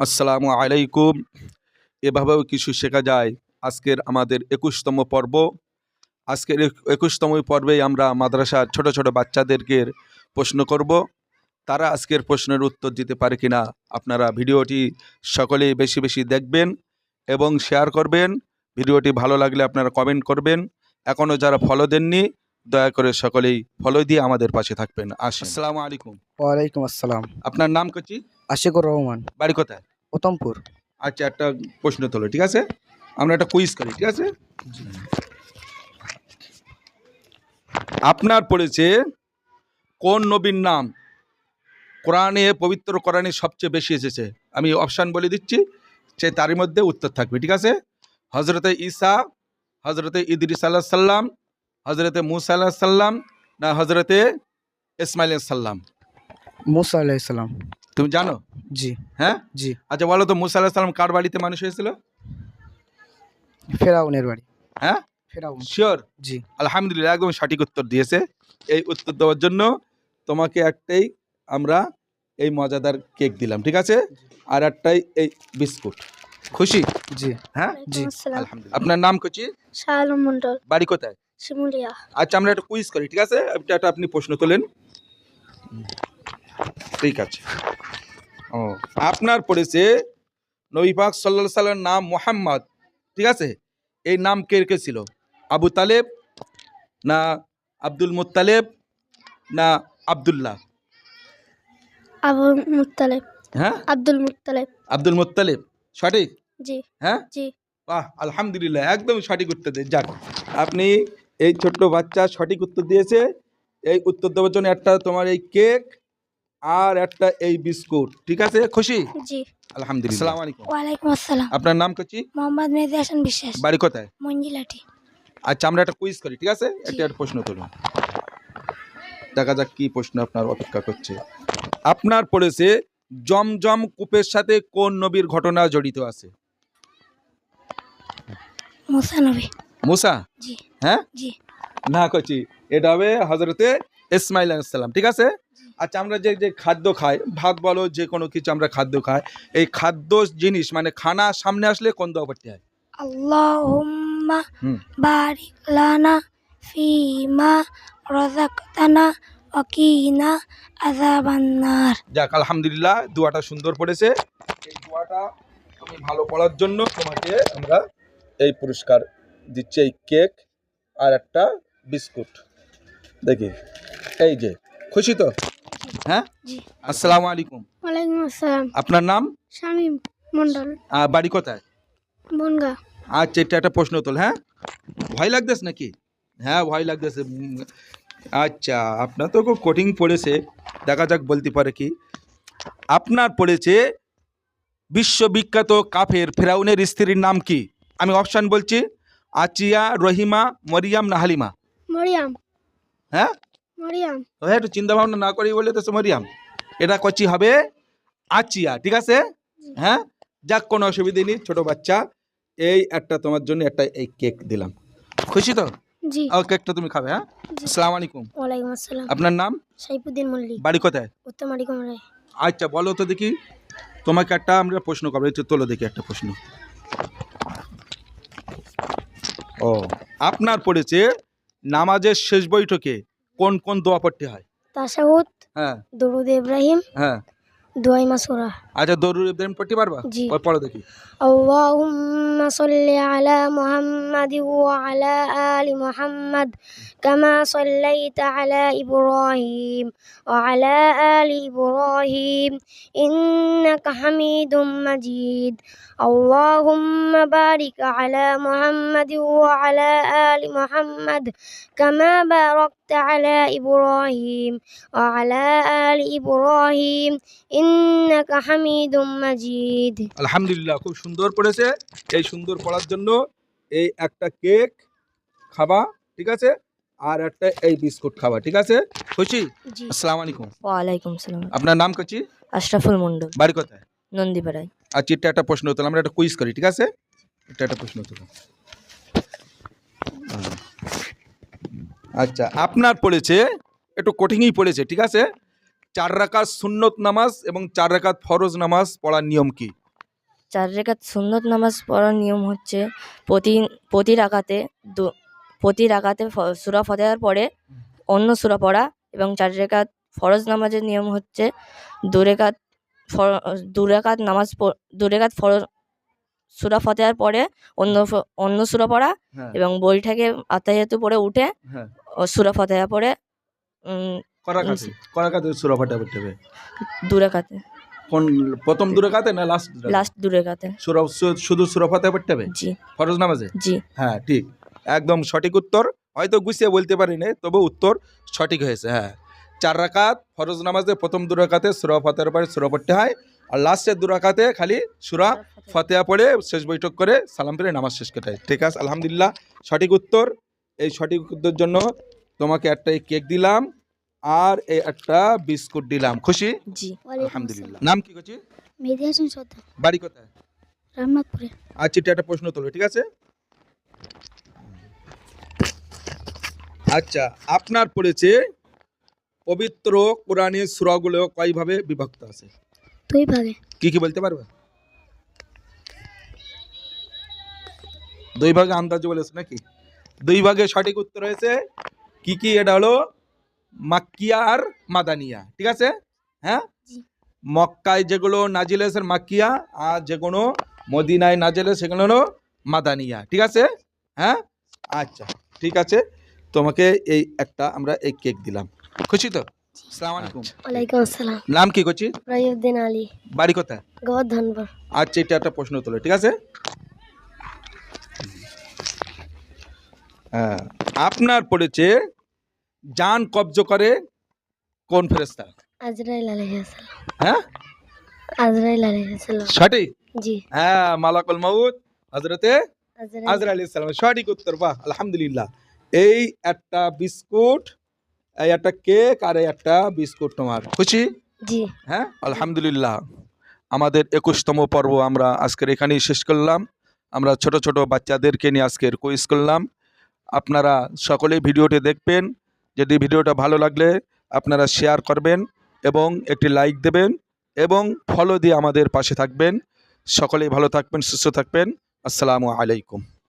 আসসালামু আলাইকুম। এভাবেও কিছু শেখা যায়। আজকের আমাদের একুশতম পর্ব। আজকের একুশতম পর্বেই আমরা মাদ্রাসার ছোট ছোট বাচ্চাদেরকে প্রশ্ন করব। তারা আজকের প্রশ্নের উত্তর দিতে পারে কিনা আপনারা ভিডিওটি সকলেই বেশি বেশি দেখবেন এবং শেয়ার করবেন। ভিডিওটি ভালো লাগলে আপনারা কমেন্ট করবেন। এখনও যারা ফলো দেননি দয়া করে সকলেই ফলো দিয়ে আমাদের পাশে থাকবেন। আসসালামু আলাইকুম। ওয়ালাইকুম আসসালাম। আপনার নাম কচি? আশিকুর রহমান। বাড়ি কোথায়? উত্তমপুর। আচ্ছা একটা প্রশ্ন তোলো ঠিক আছে? আমরা একটা কুইজ করি ঠিক আছে? আপনার পড়েছে কোন নবীর নাম? কোরআনে পবিত্র কোরআনে সবচেয়ে বেশি এসেছে। আমি অপশান বলে দিচ্ছি সে তারই মধ্যে উত্তর থাকবে ঠিক আছে? হজরতে ঈসা হজরতে ইদরিস আল্লাহ সাল্লাম হজরতে মুসা আল্লাহ সাল্লাম না হজরতে ইসমাইল সাল্লাম মুসা আলাইসাল্লাম তুমি জানো? জি। হ্যাঁ? জি। আচ্ছা বলো তো মুসা আল্লাহ সাল্লাম কার বাড়িতে মানুষ হয়েছিল? ফেরাউনের বাড়ি। হ্যাঁ? ফেরাউন। শিওর জি। আলহামদুলিল্লাহ একদম সঠিক উত্তর দিয়েছে। এই উত্তর দেওয়ার জন্য তোমাকে একটাই আমরা এই মজাদার কেক দিলাম ঠিক আছে? আর একটাই এই বিস্কুট। খুশি? জি। হ্যাঁ? জি। আলহামদুলিল্লাহ। আপনার নাম কচি? শাহ মন্ডল বাড়ি কোথায়? শিমুলিয়া। আচ্ছা আমরা একটা কুইজ করি ঠিক আছে? একটা আপনি প্রশ্ন তোলেন ঠিক আছে। ও আপনার পড়েছে নবী পাক সাল্লা সাল্লামের নাম মোহাম্মদ। ঠিক আছে? এই নাম কে রেখেছিল আবু তালেব না আব্দুল মুত্তালেব না আবদুল্লাহ? আবু হ্যাঁ? আব্দুল মুত্তালেব। আব্দুল মুত্তালেব। সঠিক? জি। হ্যাঁ? জি। বাহ আলহামদুলিল্লাহ একদম সঠিক উত্তর দিয়ে যাক। আপনি এই ছোট্ট বাচ্চা সঠিক উত্তর দিয়েছে। এই উত্তর দেওয়ার জন্য একটা তোমার এই কেক আর একটা এই বিস্কুট। ঠিক আছে? খুশি? জি। আলহামদুলিল্লাহ। আসসালামু আলাইকুম। ওয়ালাইকুম আসসালাম। আপনার নাম কচি মোহাম্মদ মেহেদি হাসান বিশ্বাস। বাড়ি কোথায়? মঞ্জিলাটি। আচ্ছা আমরা একটা কুইজ করি ঠিক আছে? একটা একটা প্রশ্ন তুলুন। দেখা যাক কি প্রশ্ন আপনার অপেক্ষা করছে। আপনার পড়েছে জমজম কূপের সাথে কোন নবীর ঘটনা জড়িত আছে? মুসা নবী। মুসা? হ্যাঁ? না কচি এটা হবে হজরতে ইসমাইল সালাম ঠিক আছে? আচ্ছা আমরা যে যে খাদ্য খাই ভাত বলো যে কোনো কিছু আমরা খাদ্য খাই এই খাদ্য জিনিস মানে খানা সামনে আসলে কোন দোয়া পড়তে হয়? আল্লাহুম্মা হুম। বারিক লানা ফিমা রাযাকতানা ওয়া কিনা আযাবান্নার যাক আলহামদুলিল্লাহ দোয়াটা সুন্দর পড়েছে। এই দোয়াটা তুমি ভালো পড়ার জন্য তোমাকে আমরা এই পুরস্কার দিচ্ছি এই কেক আর একটা বিস্কুট। দেখি এই যে খুশি তো? হ্যাঁ? আসসালামু আলাইকুম। ওয়ালাইকুম আসসালাম। আপনার নাম? শামীম মন্ডল বাড়ি কোথায়? বনগা। আচ্ছা এটা একটা প্রশ্ন তোল হ্যাঁ? ভয় লাগতেছে নাকি? হ্যাঁ ভয় লাগতেছে। আচ্ছা আপনার তো কঠিন পড়েছে। দেখা যাক বলতে পারে কি। আপনার পড়েছে বিশ্ববিখ্যাত কাফের ফেরাউনের স্ত্রীর নাম কি? আমি অপশান বলছি আচিয়া রহিমা মরিয়াম না হালিমা? মরিয়াম। হ্যাঁ? মরিয়াম। হ্যাঁ একটু চিন্তা ভাবনা না করি বলে তো মরিয়াম। এটা কচি হবে আচিয়া ঠিক আছে? হ্যাঁ? যাক কোনো অসুবিধে নেই ছোট বাচ্চা। এই একটা তোমার জন্য একটা এই কেক দিলাম। খুশি তো? জি। কেকটা তুমি খাবে হ্যাঁ। আসসালামু আলাইকুম। ওয়ালাইকুম আসসালাম। আপনার নাম? সাইফুদ্দিন মল্লিক। বাড়ি কোথায়? উত্তমারি কমরাই আচ্ছা বলো তো দেখি। তোমাকে একটা আমরা প্রশ্ন করব তোলো দেখি একটা প্রশ্ন। ও আপনার পড়েছে নামাজের শেষ বৈঠকে কোন কোন দোয়া পড়তে হয়? তাসাউদ হ্যাঁ। দরুদ ইব্রাহিম হ্যাঁ। দোয়াই মাসুরা আচ্ছা দরুদ ইব্রাহিম পড়তে পারবা? জি। ওই পড়ো দেখি। আল্লাহুম্মা সাল্লি আলা মুহাম্মাদ ওয়া আলা আলি মুহাম্মাদ কামা সাল্লাইতা আলা ইব্রাহিম ওয়া আলা আলি ইব্রাহিম ইন্নাকা হামিদুম মাজিদ। আল্লাহুম্মা বারিক আলা মুহাম্মাদ ওয়া আলা আলি মুহাম্মাদ কামা বারাক باركت على إبراهيم وعلى آل إبراهيم إنك حميد مجيد আলহামদুলিল্লাহ খুব সুন্দর পড়েছে এই সুন্দর পড়ার জন্য এই একটা কেক খাবা ঠিক আছে আর একটা এই বিস্কুট খাবা ঠিক আছে খুশি জি আসসালামু আলাইকুম ওয়ালাইকুম সালাম আপনার নাম কচি আশরাফুল মন্ডল বাড়ি কোথায় নন্দীপাড়ায় আর চিটটা একটা প্রশ্ন হতো আমরা একটা কুইজ করি ঠিক আছে এটা একটা প্রশ্ন হতো আচ্ছা। আপনার পড়েছে একটু কঠিনই পড়েছে ঠিক আছে? চার রাকাত সুন্নত নামাজ এবং চার রাকাত ফরজ নামাজ পড়ার নিয়ম কি? চার রেখাত সুন্নত নামাজ পড়ার নিয়ম হচ্ছে প্রতি প্রতি রাকাতে দু প্রতি রাকাতে সুরা ফাতিহার পরে অন্য সূরা পড়া এবং চার রেখাত ফরজ নামাজের নিয়ম হচ্ছে দু রেখাত ফর- দু রেখাত নামাজ প- দু রেখাত ফরজ সুরা ফাতিহার পরে অন্য অন্য সূরা পড়া হ্যাঁ। এবং বইটাকে আত্মাহিয়াতু পড়ে উঠে হ্যাঁ। সূরা ফাতিহা পড়ে করাকাতে করাকাতে সুরা ফাটা পড়তে হবে। দু কোন প্রথম দূরে না লাস্ট লাস্ট দু রেখাতে সুরা শুধু সুরা ফাতে পড়তে হবে? জি। ফরজ নামাজে? জি। হ্যাঁ ঠিক। একদম সঠিক উত্তর। হয়তো গুছিয়ে বলতে পারি না তবে উত্তর সঠিক হয়েছে হ্যাঁ। চার রাকাত ফরজ নামাজে প্রথম দু রাকাতে সুরা ফাতের পরে সুরা পড়তে হয় আর লাস্টের দু রাকাতে খালি সুরা ফাতেহা পড়ে শেষ বৈঠক করে সালাম ফিরে নামাজ শেষ করতে হয়। ঠিক আছে আলহামদুলিল্লাহ সঠিক উত্তর। এই সঠিক উত্তরের জন্য তোমাকে একটা এই কেক দিলাম আর এই একটা বিস্কুট দিলাম। খুশি? জি। আলহামদুলিল্লাহ। নাম কি করছি মেহেদি হাসান সর্দার। বাড়ি কোথায়? রামনাথপুরে। আচ্ছা এটা একটা প্রশ্ন তোলো ঠিক আছে? আচ্ছা আপনার পড়েছে পবিত্র কোরআনের সুরাগুলো কয়ভাবে বিভক্ত আছে? দুই ভাগে কি কি বলতে পারবে? দুই ভাগে আন্দাজ বলেছে নাকি? দুই ভাগে সঠিক উত্তর হয়েছে। কি কি? এটা হলো মাক্কিয়া আর মাদানিয়া। ঠিক আছে? হ্যাঁ? মক্কায় যেগুলো নাজিল হয়েছে মাক্কিয়া আর যেগুলো মদিনায় নাজিল সেগুলো হলো মাদানিয়া। ঠিক আছে? হ্যাঁ? আচ্ছা ঠিক আছে। তোমাকে এই একটা আমরা এই কেক দিলাম। খুশি তো? আসসালাম। নাম কি করছি আলী। বাড়ি কোথায়? আচ্ছা এটা একটা প্রশ্ন তোলো ঠিক আছে? আপনার পড়েছে জান কবজ করে কোন ফেরেস্তা আজরাইল আলাইহিসসালাম হ্যাঁ? আজরাইল আলাইহিসসালাম সঠিক? জি। হ্যাঁ মালাকুল আজরাইল। সঠিক উত্তর বাহ আলহামদুলিল্লাহ। এই একটা বিস্কুট এই একটা কেক আর এই একটা বিস্কুট তোমার। খুশি? জি। হ্যাঁ আলহামদুলিল্লাহ। আমাদের একুশতম পর্ব আমরা আজকের এখানেই শেষ করলাম। আমরা ছোট ছোট বাচ্চাদেরকে নিয়ে আজকের কুইজ করলাম। আপনারা সকলেই ভিডিওটি দেখবেন। যদি ভিডিওটা ভালো লাগলে আপনারা শেয়ার করবেন এবং একটি লাইক দেবেন এবং ফলো দিয়ে আমাদের পাশে থাকবেন। সকলেই ভালো থাকবেন, সুস্থ থাকবেন। আসসালামু আলাইকুম।